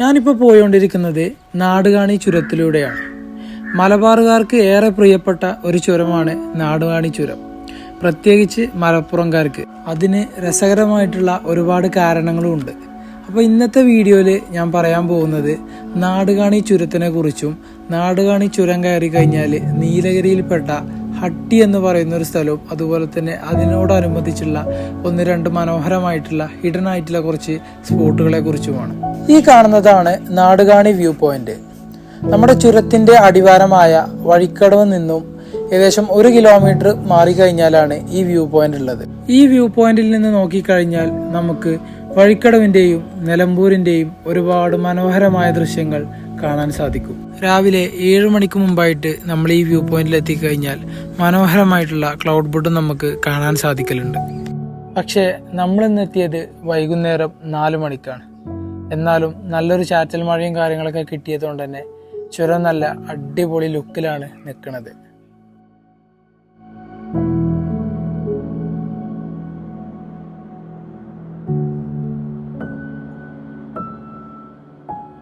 ഞാനിപ്പോൾ പോയിക്കൊണ്ടിരിക്കുന്നത് നാടുകാണി ചുരത്തിലൂടെയാണ്. മലബാറുകാർക്ക് ഏറെ പ്രിയപ്പെട്ട ഒരു ചുരമാണ് നാടുകാണി ചുരം. പ്രത്യേകിച്ച് മലപ്പുറംകാർക്ക്. അതിന് രസകരമായിട്ടുള്ള ഒരുപാട് കാരണങ്ങളും ഉണ്ട്. അപ്പോൾ ഇന്നത്തെ വീഡിയോയിൽ ഞാൻ പറയാൻ പോകുന്നത് നാടുകാണി ചുരത്തിനെ കുറിച്ചും നാടുകാണി ചുരം കയറി കഴിഞ്ഞാൽ നീലഗിരിയിൽപ്പെട്ട ഹട്ടി എന്ന് പറയുന്ന ഒരു സ്ഥലവും അതുപോലെ തന്നെ അതിനോടനുബന്ധിച്ചുള്ള ഒന്ന് രണ്ട് മനോഹരമായിട്ടുള്ള ഹിഡൻ ആയിട്ടുള്ള കുറച്ച് സ്പോട്ടുകളെ കുറിച്ചുമാണ്. ഈ കാണുന്നതാണ് നാടുകാണി വ്യൂ പോയിന്റ്. നമ്മുടെ ചുരത്തിന്റെ അടിവാരമായ വഴിക്കടവ് നിന്നും ഏകദേശം ഒരു കിലോമീറ്റർ മാറിക്കഴിഞ്ഞാലാണ് ഈ വ്യൂ പോയിന്റ് ഉള്ളത്. ഈ വ്യൂ പോയിന്റിൽ നിന്ന് നോക്കിക്കഴിഞ്ഞാൽ നമുക്ക് വഴിക്കടവിന്റെയും നിലമ്പൂരിന്റെയും ഒരുപാട് മനോഹരമായ ദൃശ്യങ്ങൾ കാണാൻ സാധിക്കും. രാവിലെ ഏഴ് മണിക്ക് മുമ്പായിട്ട് നമ്മൾ ഈ വ്യൂ പോയിന്റിൽ എത്തിക്കഴിഞ്ഞാൽ മനോഹരമായിട്ടുള്ള ക്ലൗഡ് ബുഡ് നമുക്ക് കാണാൻ സാധിക്കലുണ്ട്. പക്ഷേ നമ്മൾ ഇന്ന് എത്തിയത് വൈകുന്നേരം നാല് മണിക്കാണ്. എന്നാലും നല്ലൊരു ചാറ്റൽ മഴയും കാര്യങ്ങളൊക്കെ കിട്ടിയതുകൊണ്ട് തന്നെ ചുരം നല്ല അടിപൊളി ലുക്കിലാണ് നിൽക്കുന്നത്.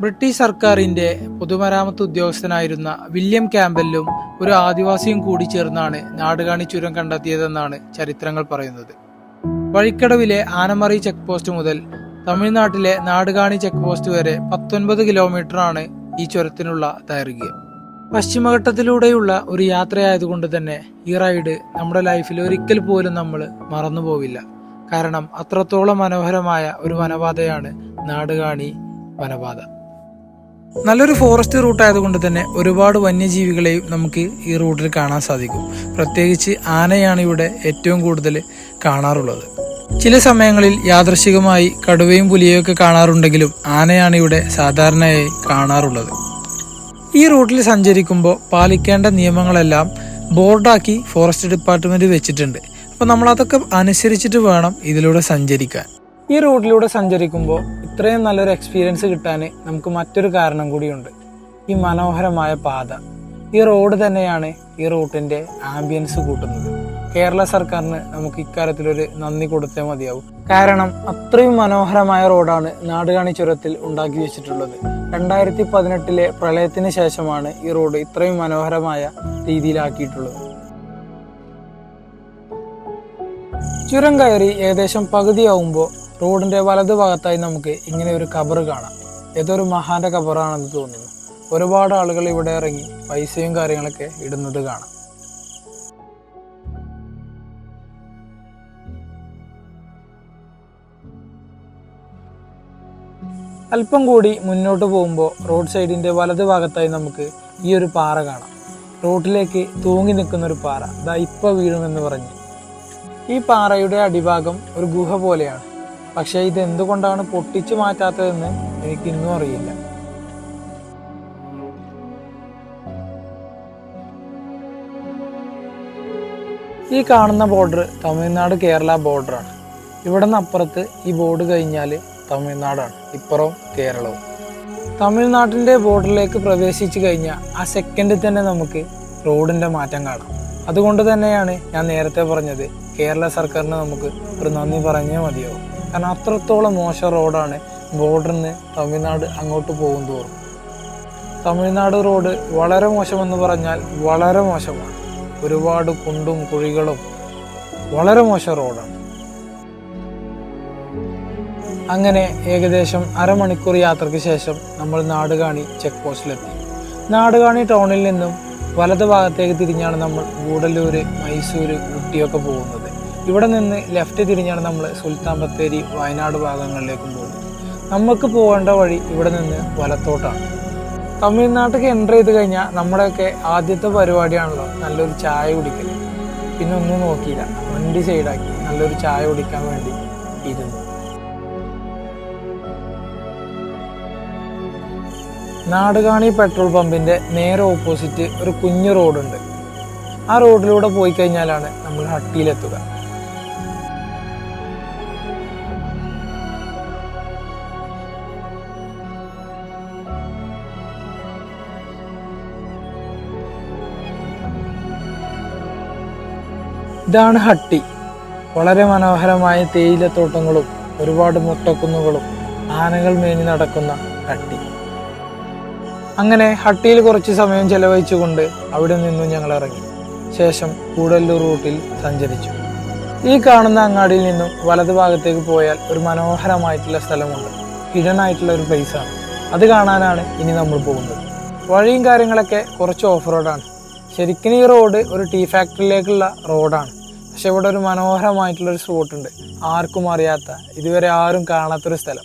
ബ്രിട്ടീഷ് സർക്കാരിന്റെ പൊതുമരാമത്ത് ഉദ്യോഗസ്ഥനായിരുന്ന വില്യം ക്യാമ്പലും ഒരു ആദിവാസിയും കൂടി ചേർന്നാണ് നാടുകാണി ചുരം കണ്ടെത്തിയതെന്നാണ് ചരിത്രങ്ങൾ പറയുന്നത്. വഴിക്കടവിലെ ആനമറി ചെക്ക് പോസ്റ്റ് മുതൽ തമിഴ്നാട്ടിലെ നാടുകാണി ചെക്ക് പോസ്റ്റ് വരെ പത്തൊൻപത് കിലോമീറ്റർ ആണ് ഈ ചുരത്തിനുള്ള ദൈർഘ്യം. പശ്ചിമഘട്ടത്തിലൂടെയുള്ള ഒരു യാത്രയായതുകൊണ്ട് തന്നെ ഈ റൈഡ് നമ്മുടെ ലൈഫിൽ ഒരിക്കൽ പോലും നമ്മൾ മറന്നുപോവില്ല കാരണം അത്രത്തോളം മനോഹരമായ ഒരു വനപാതയാണ് നാടുകാണി വനപാത. നല്ലൊരു ഫോറസ്റ്റ് റൂട്ട് ആയതുകൊണ്ട് തന്നെ ഒരുപാട് വന്യജീവികളെയും നമുക്ക് ഈ റൂട്ടിൽ കാണാൻ സാധിക്കും. പ്രത്യേകിച്ച് ആനയാണ് ഇവിടെ ഏറ്റവും കൂടുതൽ കാണാറുള്ളത്. ചില സമയങ്ങളിൽ യാദൃശികമായി കടുവയും പുലിയും ഒക്കെ കാണാറുണ്ടെങ്കിലും ആനയാണ് ഇവിടെ സാധാരണയായി കാണാറുള്ളത്. ഈ റൂട്ടിൽ സഞ്ചരിക്കുമ്പോൾ പാലിക്കേണ്ട നിയമങ്ങളെല്ലാം ബോർഡാക്കി ഫോറസ്റ്റ് ഡിപ്പാർട്ട്മെന്റ് വെച്ചിട്ടുണ്ട്. അപ്പോൾ നമ്മൾ അതൊക്കെ അനുസരിച്ചിട്ട് വേണം ഇതിലൂടെ സഞ്ചരിക്കാൻ. ഈ റൂട്ടിലൂടെ സഞ്ചരിക്കുമ്പോൾ ഇത്രയും നല്ലൊരു എക്സ്പീരിയൻസ് കിട്ടാൻ നമുക്ക് മറ്റൊരു കാരണം കൂടിയുണ്ട്. ഈ മനോഹരമായ പാത. ഈ റോഡ് തന്നെയാണ് ഈ റൂട്ടിന്റെ ആംബിയൻസ് കൂട്ടുന്നത്. കേരള സർക്കാരിന് നമുക്ക് ഇക്കാര്യത്തിലൊരു നന്ദി കൊടുത്തേ മതിയാവും. കാരണം അത്രയും മനോഹരമായ റോഡാണ് നാടുകാണി ചുരത്തിൽ ഉണ്ടാക്കി വെച്ചിട്ടുള്ളത്. രണ്ടായിരത്തി പതിനെട്ടിലെ പ്രളയത്തിന് ശേഷമാണ് ഈ റോഡ് ഇത്രയും മനോഹരമായ രീതിയിലാക്കിയിട്ടുള്ളത്. ചുരം കയറി ഏകദേശം പകുതിയാവുമ്പോൾ റോഡിന്റെ വലതു ഭാഗത്തായി നമുക്ക് ഇങ്ങനെ ഒരു കബർ കാണാം. ഏതൊരു മഹാന്റെ കബറാണെന്ന് തോന്നുന്നു. ഒരുപാട് ആളുകൾ ഇവിടെ ഇറങ്ങി പൈസയും കാര്യങ്ങളൊക്കെ ഇടുന്നത് കാണാം. അല്പം കൂടി മുന്നോട്ട് പോകുമ്പോൾ റോഡ് സൈഡിന്റെ വലതു ഭാഗത്തായി നമുക്ക് ഈ ഒരു പാറ കാണാം. റോഡിലേക്ക് തൂങ്ങി നിൽക്കുന്ന ഒരു പാറ. ദാ ഇപ്പൊ വീഴുമെന്ന് പറഞ്ഞ്. ഈ പാറയുടെ അടിഭാഗം ഒരു ഗുഹ പോലെയാണ്. പക്ഷെ ഇത് എന്തുകൊണ്ടാണ് പൊട്ടിച്ചു മാറ്റാത്തതെന്ന് എനിക്ക് ഇന്നും അറിയില്ല. ഈ കാണുന്ന ബോർഡർ തമിഴ്നാട് കേരള ബോർഡറാണ്. ഇവിടെ നിന്ന് അപ്പുറത്ത് ഈ ബോർഡ് കഴിഞ്ഞാൽ തമിഴ്നാടാണ് ഇപ്പുറം കേരളവും. തമിഴ്നാട്ടിന്റെ ബോർഡറിലേക്ക് പ്രവേശിച്ചു കഴിഞ്ഞാൽ ആ സെക്കൻഡിൽ തന്നെ നമുക്ക് റോഡിന്റെ മാറ്റം കാണാം. അതുകൊണ്ട് തന്നെയാണ് ഞാൻ നേരത്തെ പറഞ്ഞത് കേരള സർക്കാരിന് നമുക്ക് ഒരു നന്ദി പറഞ്ഞേ മതിയാവും. കാരണം അത്രത്തോളം മോശം റോഡാണ് ബോർഡറിൽ നിന്ന് തമിഴ്നാട് അങ്ങോട്ട് പോകും തോറും. തമിഴ്നാട് റോഡ് വളരെ മോശമെന്ന് പറഞ്ഞാൽ വളരെ മോശമാണ്. ഒരുപാട് കുണ്ടും കുഴികളും വളരെ മോശം റോഡാണ്. അങ്ങനെ ഏകദേശം അരമണിക്കൂർ യാത്രയ്ക്ക് ശേഷം നമ്മൾ നാടുകാണി ചെക്ക് പോസ്റ്റിലെത്തി നാടുകാണി ടൗണിൽ നിന്നും വലത് ഭാഗത്തേക്ക് തിരിഞ്ഞാണ് നമ്മൾ ഗൂഡല്ലൂര് മൈസൂർ ഊട്ടിയൊക്കെ പോകുന്നത്. ഇവിടെ നിന്ന് ലെഫ്റ്റ് തിരിഞ്ഞാണ് നമ്മൾ സുൽത്താൻ ബത്തേരി വയനാട് ഭാഗങ്ങളിലേക്കും പോകുന്നത്. നമുക്ക് പോകേണ്ട വഴി ഇവിടെ നിന്ന് വലത്തോട്ടാണ്. തമിഴ്നാട്ടിലേക്ക് എന്റർ ചെയ്ത് കഴിഞ്ഞാൽ നമ്മുടെയൊക്കെ ആദ്യത്തെ പരിപാടിയാണല്ലോ നല്ലൊരു ചായ കുടിക്കൽ പിന്നെ ഒന്നും നോക്കിയില്ല വണ്ടി സൈഡാക്കി നല്ലൊരു ചായ കുടിക്കാൻ വേണ്ടി ഇരുന്നു. നാടുകാണി പെട്രോൾ പമ്പിന്റെ നേരെ ഓപ്പോസിറ്റ് ഒരു കുഞ്ഞു റോഡുണ്ട് ആ റോഡിലൂടെ പോയി കഴിഞ്ഞാലാണ് നമ്മൾ ഹട്ടിയിലെത്തുക. ഇതാണ് ഹട്ടി. വളരെ മനോഹരമായ തേയിലത്തോട്ടങ്ങളും ഒരുപാട് മുട്ടക്കുന്നുകളും ആനകൾ മേഞ്ഞു നടക്കുന്ന ഹട്ടി. അങ്ങനെ ഹട്ടിയിൽ കുറച്ച് സമയം ചെലവഴിച്ചുകൊണ്ട് അവിടെ നിന്നും ഞങ്ങൾ ഇറങ്ങി. ശേഷം കൂടല്ലൂർ റൂട്ടിൽ സഞ്ചരിച്ചു. ഈ കാണുന്ന അങ്ങാടിയിൽ നിന്നും വലതു ഭാഗത്തേക്ക് പോയാൽ ഒരു മനോഹരമായിട്ടുള്ള സ്ഥലമുണ്ട്. ഹിഡൻ ആയിട്ടുള്ള ഒരു പ്ലേസാണ് അത് കാണാനാണ് ഇനി നമ്മൾ പോകുന്നത്. വഴിയും കാര്യങ്ങളൊക്കെ കുറച്ച് ഓഫ് റോഡാണ് ശരിക്കും ഈ റോഡ് ഒരു ടീ ഫാക്ടറിയിലേക്കുള്ള റോഡാണ് പക്ഷെ ഇവിടെ ഒരു മനോഹരമായിട്ടുള്ളൊരു സ്പോട്ട് ഉണ്ട്. ആർക്കും അറിയാത്ത ഇതുവരെ ആരും കാണാത്തൊരു സ്ഥലം.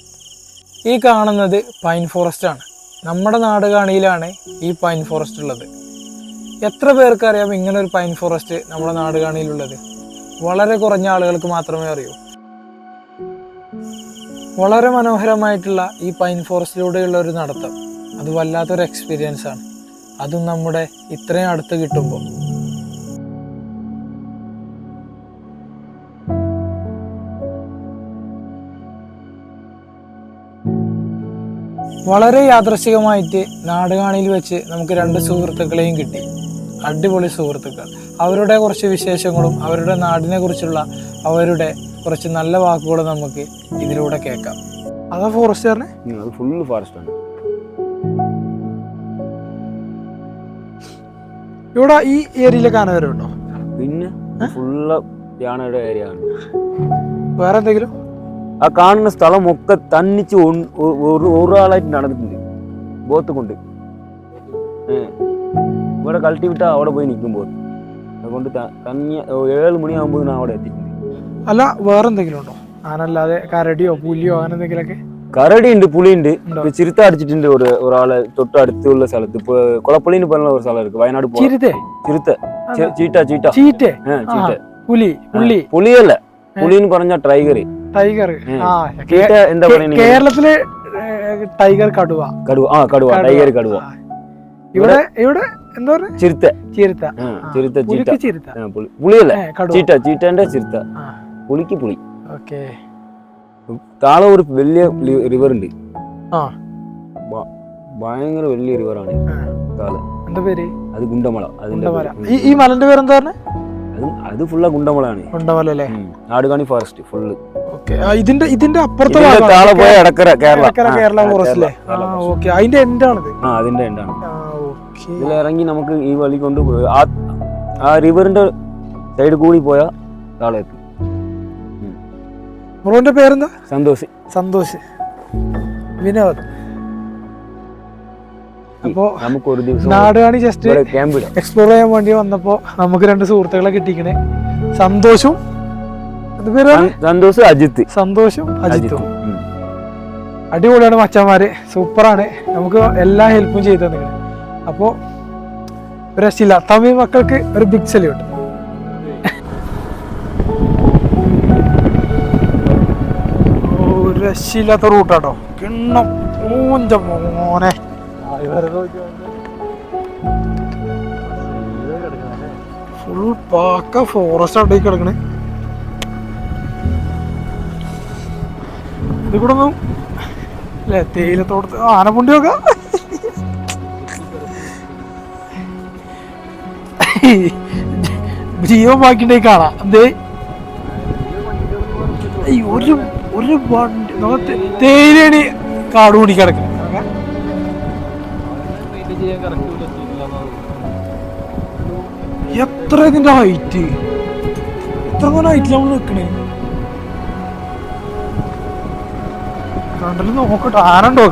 ഈ കാണുന്നത് പൈൻ ഫോറസ്റ്റ് ആണ്. നമ്മുടെ നാട് കാണിയിലാണ് ഈ പൈൻ ഫോറസ്റ്റ് ഉള്ളത്. എത്ര പേർക്ക് അറിയാം ഇങ്ങനെ ഒരു പൈൻ ഫോറസ്റ്റ് നമ്മുടെ നാട് കാണിയിലുള്ളത് വളരെ കുറഞ്ഞ ആളുകൾക്ക് മാത്രമേ അറിയൂ. വളരെ മനോഹരമായിട്ടുള്ള ഈ പൈൻ ഫോറസ്റ്റിലൂടെയുള്ള ഒരു നടത്തം. അത് വല്ലാത്തൊരു എക്സ്പീരിയൻസ് ആണ്. അതും നമ്മുടെ ഇത്രയും അടുത്ത് കിട്ടുമ്പോൾ. വളരെ യാദൃശികമായിട്ട് നാടുകാണിയിൽ വെച്ച് നമുക്ക് രണ്ട് സുഹൃത്തുക്കളെയും കിട്ടി. അടിപൊളി സുഹൃത്തുക്കൾ. അവരുടെ കുറച്ച് വിശേഷങ്ങളും അവരുടെ നാടിനെ കുറിച്ചുള്ള അവരുടെ കുറച്ച് നല്ല വാക്കുകളും നമുക്ക് ഇതിലൂടെ കേൾക്കാം. അതാ ഫോറസ്റ്റുകാരനെ ഫോറസ്റ്റ് ആണ്. ഇവിടെ ഈ ഏരിയയിലെ കാനവരുണ്ടോ പിന്നെ ഫുള്ള് യാണയുടെ ഏരിയ ആണ്. വേറെ എന്തെങ്കിലും? ആ കാണുന്ന സ്ഥലമൊക്കെ തന്നിച്ച് ഒരു ഒരാളായിട്ട് നടന്നിട്ടുണ്ട് ബോത്ത് കൊണ്ട് ഇവിടെ കളട്ടി വിട്ടാൽ അവിടെ പോയി നിൽക്കും ബോത്ത് അതുകൊണ്ട് തന്നെ ഏഴ് മണിയാകുമ്പോൾ ഞാൻ അവിടെ എത്തിയിട്ടുണ്ട് അല്ല വേറെ എന്തെങ്കിലും ഉണ്ടോ ആനല്ലാതെ കരടിയോ പുലിയോ അങ്ങനെ എന്തെങ്കിലുമൊക്കെ കരടി ഉണ്ട് പുളിയുണ്ട് ചിരുത്ത അടിച്ചിട്ടുണ്ട് ഒരു ഒരാളെ തൊട്ട് അടുത്തുള്ള സ്ഥലത്ത് ഇപ്പൊ കുളപ്പള്ളിന്ന് പറഞ്ഞ ഒരു സ്ഥലം ഇருக்கு വയനാട് ചിരുത്ത ചീറ്റ ചീറ്റ ചീറ്റ പുലി പുലി പുലിയല്ല പുലിന്ന് പറഞ്ഞ ടൈഗർ ടൈഗർ. ആ എന്താ കേരളത്തിൽ ടൈഗർ കടുവ. കടുവ. ആ കടുവ. ടൈഗർ കടുവ. ഇവിടെ ഇവിടെ എന്താ പറയുക ചിരുത്ത. ചിരുത്ത. ചിരുത്ത ചീറ്റ ചിരുത്ത. പുളിയല്ലേ. ചീറ്റ ചീറ്റന്റെ ചിരുത്ത. പുളിക്ക് പുളി. ഓക്കെ. താഴെ ഒരു വലിയ റിവർ ഉണ്ട്. ഭയങ്കര വലിയ റിവറാണ് ആ. എന്താ പേര്? അത് ഗുണ്ടമല. അതിന്റെ ഈ ഈ മലന്റെ പേര് എന്താ പറഞ്ഞ? അത് അത് ഫുള്ള അല്ലേ ഉം. നാടുകാണി ഫോറസ്റ്റ് ഫുള്ള് ഇതിന്റെ ഇതിന്റെ അപ്പുറത്തെ. താഴെ പോയ കേരള. ഫോറസ്റ്റ് അല്ലേ. ഓക്കെ അതിന്റെ എൻഡാണിത് ആ അതിന്റെ എന്താണ് ഇതിൽ ഇറങ്ങി നമുക്ക് ഈ വഴി കൊണ്ട് പോയി. ആ ആ റിവറിന്റെ സൈഡ് കൂടി പോയാൽ താഴെ എത്തും ബ്രോന്റെ പേരെന്താ? സന്തോഷ്. സന്തോഷ്. വിനോദ്. അപ്പോ നമുക്ക് ഒരു ദിവസം നാടുകാണി ജസ്റ്റ് എക്സ്പ്ലോർ ചെയ്യാൻ വേണ്ടി വന്നപ്പോ നമുക്ക് രണ്ട് സുഹൃത്തുക്കളെ കിട്ടിക്കണേ സന്തോഷും സന്തോഷം അജിത്ത്. സന്തോഷം അജിത്തും. അടിപൊളിയാണ് മച്ചന്മാര്. സൂപ്പറാണ്. നമുക്ക് എല്ലാ ഹെൽപ്പും ചെയ്തു തന്നെ അപ്പോ ഒരു രക്ഷയില്ല. തമിഴ് മക്കൾക്ക് ഒരു ബിഗ് സല്യൂട്ട് ഒരു രക്ഷയില്ലാത്ത റൂട്ടാട്ടോ കിണ്ണം മോനെ. ഫുൾ പാക്ക ഫോറസ്റ്റ് അവിടേക്ക് കിടക്കണേ. ഇത് ഒന്നും അല്ലേ തേയിലത്തോടത്ത് ആനപ്പുണ്ടി നോക്കാം. ജീവൻ ബാക്കിണ്ടേ കാണാം. എന്തേ ഒരു ഒരു വണ്ടി നമ്മ തേ- തേയിലയാണ് കാട് കൂടി എത്ര ഇതിന്റെ ഹൈറ്റ് എത്ര ഹൈറ്റിൽ നമ്മൾ നിൽക്കണേ കണ്ടല്ലോ നോക്കട്ടെ. ആനണ്ടോ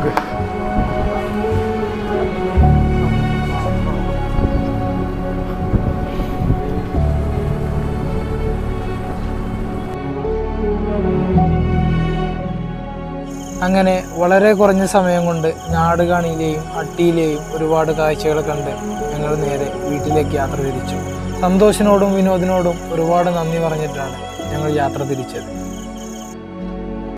അങ്ങനെ വളരെ കുറഞ്ഞ സമയം കൊണ്ട് നാടുകാണിയിലെയും അട്ടിയിലെയും ഒരുപാട് കാഴ്ചകൾ കണ്ട് ഞങ്ങൾ നേരെ വീട്ടിലേക്ക് യാത്ര തിരിച്ചു. സന്തോഷിനോടും വിനോദിനോടും ഒരുപാട് നന്ദി പറഞ്ഞിട്ടാണ് ഞങ്ങൾ യാത്ര തിരിച്ചത്.